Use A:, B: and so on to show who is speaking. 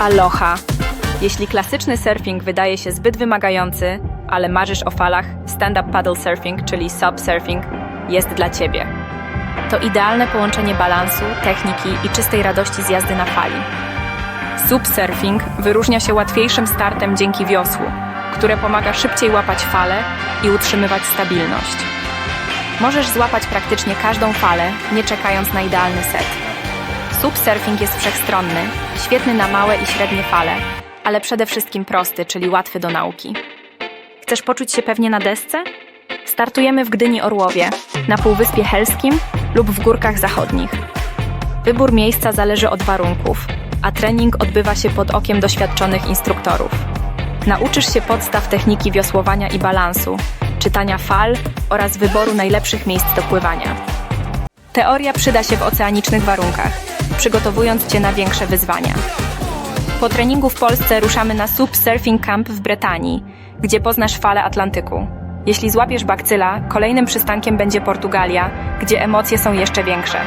A: Aloha! Jeśli klasyczny surfing wydaje się zbyt wymagający, ale marzysz o falach, stand-up paddle surfing, czyli SUP surfing, jest dla Ciebie. To idealne połączenie balansu, techniki i czystej radości z jazdy na fali. SUP surfing wyróżnia się łatwiejszym startem dzięki wiosłu, które pomaga szybciej łapać fale i utrzymywać stabilność. Możesz złapać praktycznie każdą falę, nie czekając na idealny set. Subsurfing jest wszechstronny, świetny na małe i średnie fale, ale przede wszystkim prosty, czyli łatwy do nauki. Chcesz poczuć się pewnie na desce? Startujemy w Gdyni Orłowie, na Półwyspie Helskim lub w Górkach Zachodnich. Wybór miejsca zależy od warunków, a trening odbywa się pod okiem doświadczonych instruktorów. Nauczysz się podstaw techniki wiosłowania i balansu, czytania fal oraz wyboru najlepszych miejsc do pływania. Teoria przyda się w oceanicznych warunkach, przygotowując Cię na większe wyzwania. Po treningu w Polsce ruszamy na Sub Surfing Camp w Brytanii, gdzie poznasz fale Atlantyku. Jeśli złapiesz bakcyla, kolejnym przystankiem będzie Portugalia, gdzie emocje są jeszcze większe.